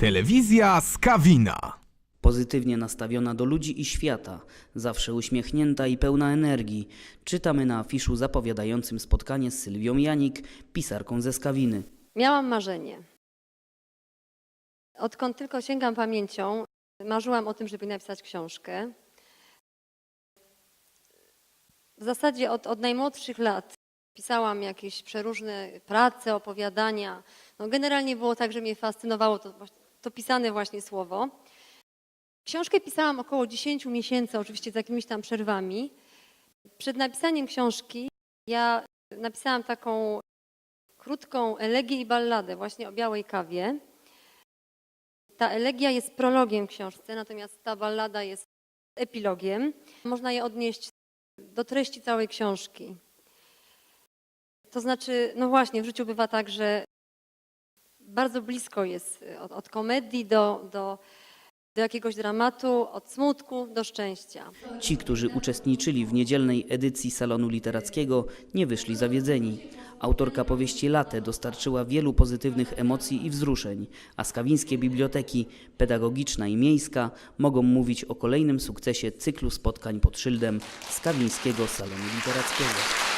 Telewizja Skawina. Pozytywnie nastawiona do ludzi i świata, zawsze uśmiechnięta i pełna energii, czytamy na afiszu zapowiadającym spotkanie z Sylwią Janik, pisarką ze Skawiny. Miałam marzenie. Odkąd tylko sięgam pamięcią, marzyłam o tym, żeby napisać książkę. W zasadzie od, od najmłodszych lat pisałam jakieś przeróżne prace, opowiadania. No generalnie było tak, że mnie fascynowało to, właśnie- to pisane właśnie słowo. Książkę pisałam około 10 miesięcy, oczywiście z jakimiś tam przerwami. Przed napisaniem książki ja napisałam taką krótką elegię i balladę właśnie o białej kawie. Ta elegia jest prologiem książce, natomiast ta ballada jest epilogiem. Można je odnieść do treści całej książki. To znaczy, no właśnie, w życiu bywa tak, że bardzo blisko jest od, od komedii do, do, do jakiegoś dramatu, od smutku do szczęścia. Ci, którzy uczestniczyli w niedzielnej edycji Salonu Literackiego, nie wyszli zawiedzeni. Autorka powieści Late dostarczyła wielu pozytywnych emocji i wzruszeń, a skawińskie biblioteki, pedagogiczna i miejska, mogą mówić o kolejnym sukcesie cyklu spotkań pod szyldem Skawińskiego Salonu Literackiego.